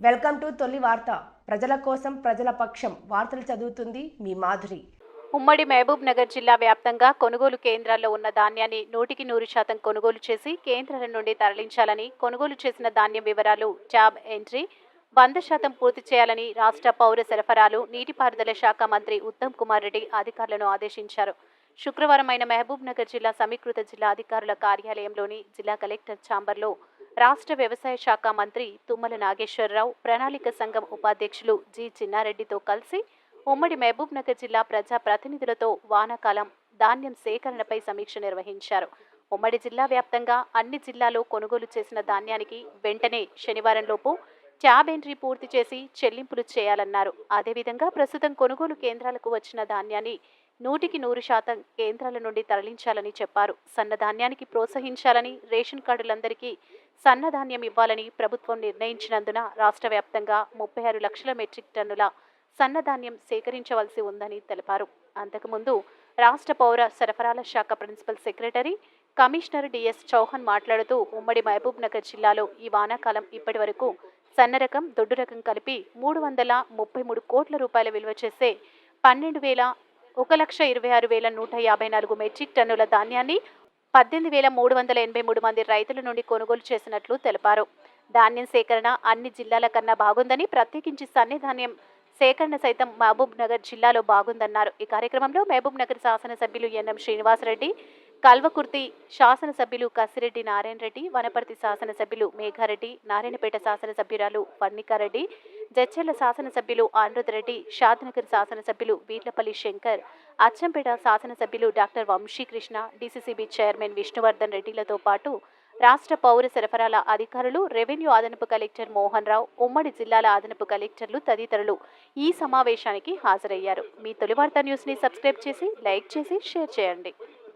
Welcome to తొలి వార్త. ప్రజల కోసం ప్రజల పక్షం. వార్తలు చదువుతుంది మీ మాధురి. ఉమ్మడి మహబూబ్ నగర్ జిల్లా వ్యాప్తంగా కొనుగోలు కేంద్రాల్లో ఉన్న ధాన్యాన్ని నూటికి నూరు శాతం కొనుగోలు చేసి కేంద్రాల నుండి తరలించాలని కొనుగోలు చేసిన ధాన్యం వివరాలు ట్యాబ్ ఎంట్రీ వంద శాతం పూర్తి చేయాలని రాష్ట్ర పౌర సరఫరాలు నీటిపారుదల శాఖ మంత్రి ఉత్తమ్ కుమార్ రెడ్డి అధికారులను ఆదేశించారు. శుక్రవారం అయిన మహబూబ్ నగర్ జిల్లా సమీకృత జిల్లా అధికారుల కార్యాలయంలోని జిల్లా కలెక్టర్ ఛాంబర్లో రాష్ట్ర వ్యవసాయ శాఖ మంత్రి తుమ్మల నాగేశ్వరరావు ప్రణాళిక సంఘం ఉపాధ్యక్షులు జి. చిన్నారెడ్డితో కలిసి ఉమ్మడి మహబూబ్ నగర్ జిల్లా ప్రజా ప్రతినిధులతో వానాకాలం ధాన్యం సేకరణపై సమీక్ష నిర్వహించారు. ఉమ్మడి జిల్లా వ్యాప్తంగా అన్ని జిల్లాలో కొనుగోలు చేసిన ధాన్యానికి వెంటనే శనివారంలోపు ట్యాబ్ ఎంట్రీ పూర్తి చేసి చెల్లింపులు చేయాలన్నారు. అదేవిధంగా ప్రస్తుతం కొనుగోలు కేంద్రాలకు వచ్చిన ధాన్యాన్ని నూటికి నూరు శాతం కేంద్రాల నుండి తరలించాలని చెప్పారు. సన్నధాన్యానికి ప్రోత్సహించాలని రేషన్ కార్డులందరికీ సన్నధాన్యం ఇవ్వాలని ప్రభుత్వం నిర్ణయించినందున రాష్ట్ర వ్యాప్తంగా ముప్పై ఆరు లక్షల మెట్రిక్ టన్నుల సన్నధాన్యం సేకరించవలసి ఉందని తెలిపారు. అంతకుముందు రాష్ట్ర పౌర సరఫరాల శాఖ principal secretary commissioner DS Chauhan మాట్లాడుతూ ఉమ్మడి మహబూబ్ నగర్ జిల్లాలో ఈ వానాకాలం ఇప్పటి వరకు సన్న రకం దొడ్డు రకం కలిపి మూడు వందల ముప్పై మూడు కోట్ల రూపాయల విలువ చేసే పన్నెండు వేల ఒక లక్ష ఇరవై ఆరు వేల నూట యాభై నాలుగు మెట్రిక్ టన్నుల ధాన్యాన్ని పద్దెనిమిది వేల మూడు వందల ఎనభై మూడు మంది రైతుల నుండి కొనుగోలు చేసినట్లు తెలిపారు. ధాన్యం సేకరణ అన్ని జిల్లాల కన్నా బాగుందని ప్రత్యేకించి సన్నిధాన్యం సేకరణ సైతం మహబూబ్ నగర్ జిల్లాలో బాగుందన్నారు. ఈ కార్యక్రమంలో మహబూబ్ నగర్ శాసనసభ్యులు ఎన్ఎం శ్రీనివాసరెడ్డి కల్వకుర్తి శాసనసభ్యులు కసిరెడ్డి నారాయణ రెడ్డి వనపర్తి శాసనసభ్యులు మేఘారెడ్డి నారాయణపేట శాసనసభ్యురాలు పన్నికారెడ్డి జడ్చెర్ల శాసనసభ్యులు రెడ్డి షాద్నగర్ శాసనసభ్యులు వీర్లపల్లి శంకర్ అచ్చంపేట శాసనసభ్యులు doctor Vamshikrishna DCCB chairman Vishnuvardhan రెడ్డిలతో పాటు రాష్ట్ర పౌర సరఫరాల అధికారులు రెవెన్యూ అదనపు కలెక్టర్ మోహన్ రావు ఉమ్మడి జిల్లాల అదనపు కలెక్టర్లు తదితరులు ఈ సమావేశానికి హాజరయ్యారు. మీ తొలివార్త న్యూస్ని సబ్స్క్రైబ్ చేసి లైక్ చేసి షేర్ చేయండి.